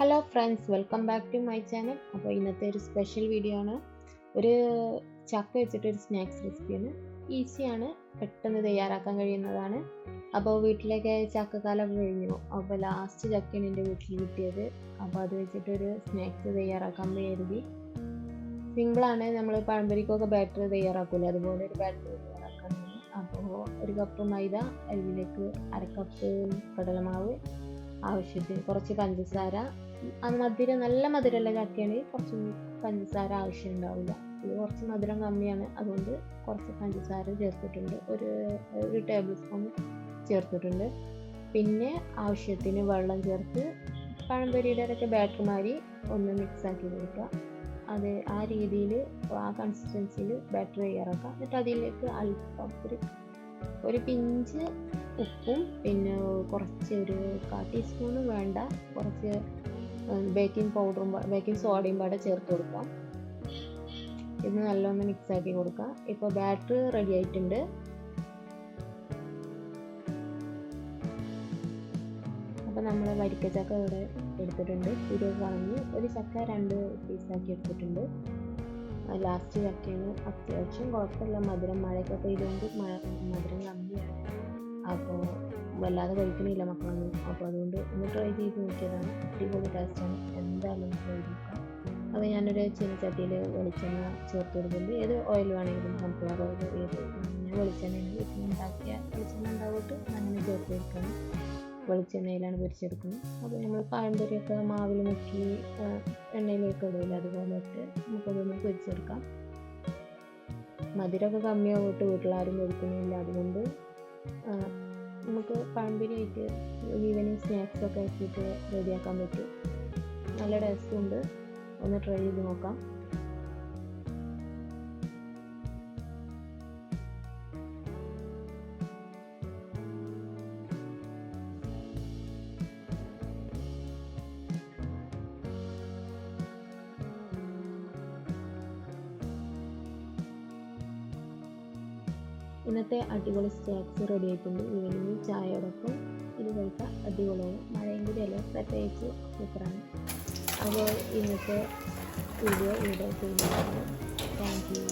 Hello friends welcome back to my channel അപ്പോൾ ഇന്നത്തെ ഒരു സ്പെഷ്യൽ വീഡിയോ ആണ്. ഒരു ചക്ക വെച്ചിട്ട് ഒരു സ്നാക്സ് റെസിപ്പിയാണ് ഈസിയാണ് പെട്ടെന്ന് തയ്യാറാക്കാൻ കഴിയുന്നതാണ്. അപ്പോൾ വീട്ടിലേക്ക് ചക്കക്കാലം കഴിഞ്ഞു. അപ്പോൾ ലാസ്റ്റ് ചക്കയാണ് എന്റെ വീട്ടിൽ കിട്ടിയത്. അപ്പോൾ അത് വെച്ചിട്ടൊരു സ്നാക്സ് തയ്യാറാക്കാൻ കരുതി. സിമ്പിളാണ് നമ്മൾ പഴംപൊരിക്കൊക്കെ ബാറ്റർ തയ്യാറാക്കില്ല അതുപോലെ ഒരു ബാറ്റർ തയ്യാറാക്കാൻ അപ്പോൾ ഒരു കപ്പ് മൈദ അതിലേക്ക് അര കപ്പ് കടലമാവ് ആവശ്യത്തിന് കുറച്ച് പഞ്ചസാര. മധുരം നല്ല മധുരമുള്ള ചക്കയാണെങ്കിൽ കുറച്ച് പഞ്ചസാര ആവശ്യം ഉണ്ടാവില്ല ഇത് കുറച്ച് മധുരം കമ്മിയാണ്. അതുകൊണ്ട് കുറച്ച് പഞ്ചസാര ചേർത്തിട്ടുണ്ട്. ഒരു ഒരു ടേബിൾ സ്പൂൺ ചേർത്തിട്ടുണ്ട്. പിന്നെ ആവശ്യത്തിന് വെള്ളം ചേർത്ത് പഴംപൊരിയുടെ ഒക്കെ ബാറ്റർ മാതിരി ഒന്ന് മിക്സ് ആക്കി കൊടുക്കുക. അത് ആ രീതിയിൽ ആ കൺസിസ്റ്റൻസിയിൽ ബാറ്റർ തയ്യാറാക്കുക എന്നിട്ട് അതിലേക്ക് അല്പം ഒരു ഒരു പിഞ്ച് ഉപ്പും പിന്നെ കുറച്ച് ഒരു കാ ടീസ്പൂണ് വേണ്ട. കുറച്ച് ബേക്കിംഗ് പൗഡറും ബേക്കിംഗ് സോഡയും പാടെ ചേർത്ത് കൊടുക്കാം. ഇത് നല്ലോണം മിക്സ് ആക്കി കൊടുക്കാം ഇപ്പോൾ ബാറ്റർ റെഡി ആയിട്ടുണ്ട്. അപ്പോൾ നമ്മൾ വരിക്കച്ചക്ക ഇവിടെ എടുത്തിട്ടുണ്ട്. ഇരുപത് കളഞ്ഞ് ഒരു ചക്ക രണ്ട് പീസാക്കി എടുത്തിട്ടുണ്ട്. ലാസ്റ്റ് ചക്കയാണ് അത്യാവശ്യം. കുഴപ്പമില്ല. മധുരം മഴയൊക്കെ പെയ്തുകൊണ്ട് മധുരം കമ്മിയാണ്. അപ്പോൾ വല്ലാതെ കഴിക്കണില്ല മക്കളൊന്നും. അപ്പോൾ അതുകൊണ്ട് ഒന്ന് ട്രൈ ചെയ്ത് നോക്കിയതാണ്. അടിപൊളി ടേസ്റ്റാണ് എന്തായാലും ട്രൈ നോക്കാം. അപ്പോൾ ഞാനൊരു ചീനച്ചട്ടിയിൽ വെളിച്ചെണ്ണ ചേർത്ത് കൊടുക്കുന്നുണ്ട്. ഏത് ഓയിൽ വേണമെങ്കിലും സൺഫ്ലവർ ഓയിൽ ഏത് ഞാൻ വെളിച്ചെണ്ണയാണ് വീട്ടിൽ ഉണ്ടാക്കിയ വെളിച്ചെണ്ണ ഉണ്ടാവിട്ട് അങ്ങനെ ചേർത്ത് കൊടുക്കണം. വെളിച്ചെണ്ണയിലാണ് പൊരിച്ചെടുക്കുന്നത്. അപ്പോൾ നമ്മൾ പഴംപൊരിയൊക്കെ മാവിൽ മുക്കി എണ്ണയിലേക്ക് ഇടില്ല അതുപോലെ ഇട്ട് നമുക്കതൊന്ന് പൊരിച്ചെടുക്കാം. മധുരമൊക്കെ കമ്മിയാവിട്ട് വീട്ടിലാരും കൊടുക്കുന്നില്ല. അതുകൊണ്ട് നമുക്ക് പാമ്പിനായിട്ട് ഈവനിങ് സ്നാക്സ് ഒക്കെ ആക്കിയിട്ട് റെഡിയാക്കാൻ പറ്റും. നല്ല ടേസ്റ്റ് ഉണ്ട്. ഒന്ന് ട്രൈ ചെയ്ത് നോക്കാം. ഇന്നത്തെ അടിപൊളി സ്നാക്സ് റെഡി ആയിട്ടുണ്ട്. ഈവനിങ് ചായയോടൊപ്പം ഇത് കഴിക്കാൻ അടിപൊളിയാണ് മഴയും കൂടി അല്ല? പ്രത്യേകിച്ച് സൂപ്പറാണ്. അപ്പോൾ ഇന്നത്തെ വീഡിയോ ഇവിടെ ചെയ്യുന്നതാണ്. Thank you